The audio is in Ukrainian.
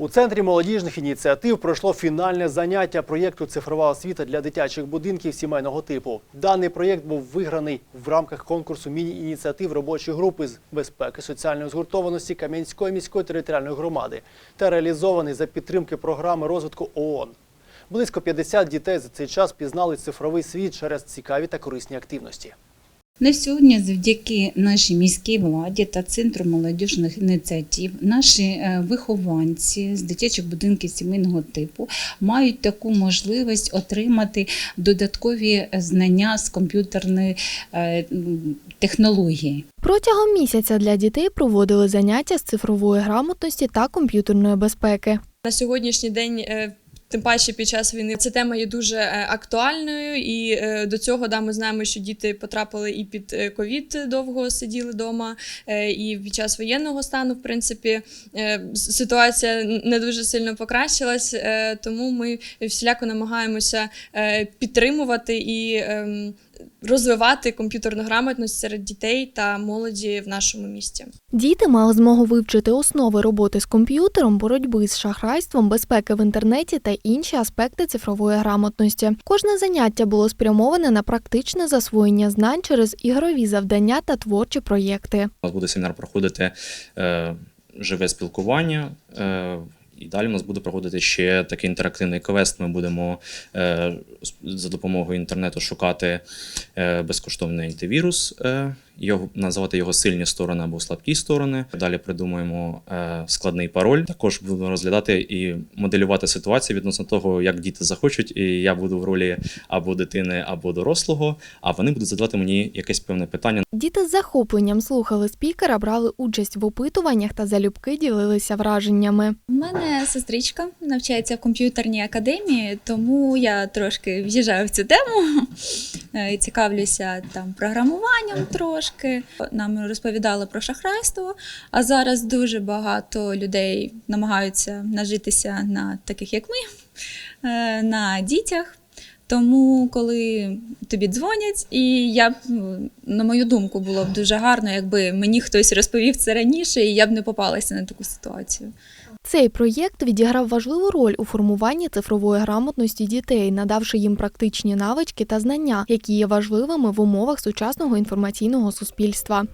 У центрі молодіжних ініціатив пройшло фінальне заняття проєкту Цифрова освіта для дитячих будинків сімейного типу. Даний проєкт був виграний в рамках конкурсу міні-ініціатив робочої групи з безпеки соціальної згуртованості Кам'янської міської територіальної громади та реалізований за підтримки програми розвитку ООН. Близько 50 дітей за цей час пізнали цифровий світ через цікаві та корисні активності. На сьогодні, завдяки нашій міській владі та центру молодіжних ініціатив, наші е, вихованці з дитячих будинків сімейного типу мають таку можливість отримати додаткові знання з комп'ютерної е, технології. Протягом місяця для дітей проводили заняття з цифрової грамотності та комп'ютерної безпеки. На сьогоднішній день, е, тим паче під час війни, ця тема є дуже е, актуальною, і е, до цього да, ми знаємо, що діти потрапили і під е, ковід довго сиділи вдома, і під час воєнного стану, в принципі, ситуація не дуже сильно покращилась, тому ми всіляко намагаємося підтримувати і. Розвивати комп'ютерну грамотність серед дітей та молоді в нашому місті. Діти мали змогу вивчити основи роботи з комп'ютером, боротьби з шахрайством, безпеки в інтернеті та інші аспекти цифрової грамотності. Кожне заняття було спрямоване на практичне засвоєння знань через ігрові завдання та творчі проєкти. У нас буде семінар проходити е, живе спілкування. І далі у нас буде проходити ще такий інтерактивний квест. Ми будемо е, за допомогою інтернету шукати е, безкоштовний антивірус, е, його, називати його сильні сторони або слабкі сторони. Далі придумаємо е, складний пароль. Також будемо розглядати і моделювати ситуацію відносно того, як діти захочуть, і я буду в ролі або дитини, або дорослого, а вони будуть задавати мені якесь певне питання. Діти з захопленням слухали спікера, брали участь в опитуваннях та залюбки ділилися враженнями. У мене сестричка навчається в комп'ютерній академії, тому я трошки в'їжджаю в цю тему цікавлюся там програмуванням трошки. Нам розповідали про шахрайство, а зараз дуже багато людей намагаються нажитися на таких, як ми, е, на дітях. Тому, коли тобі дзвонять, і я б, ну, на мою думку, було б дуже гарно, якби мені хтось розповів це раніше, і я б не попалася на таку ситуацію. Цей проєкт відіграв важливу роль у формуванні цифрової грамотності дітей, надавши їм практичні навички та знання, які є важливими в умовах сучасного інформаційного суспільства.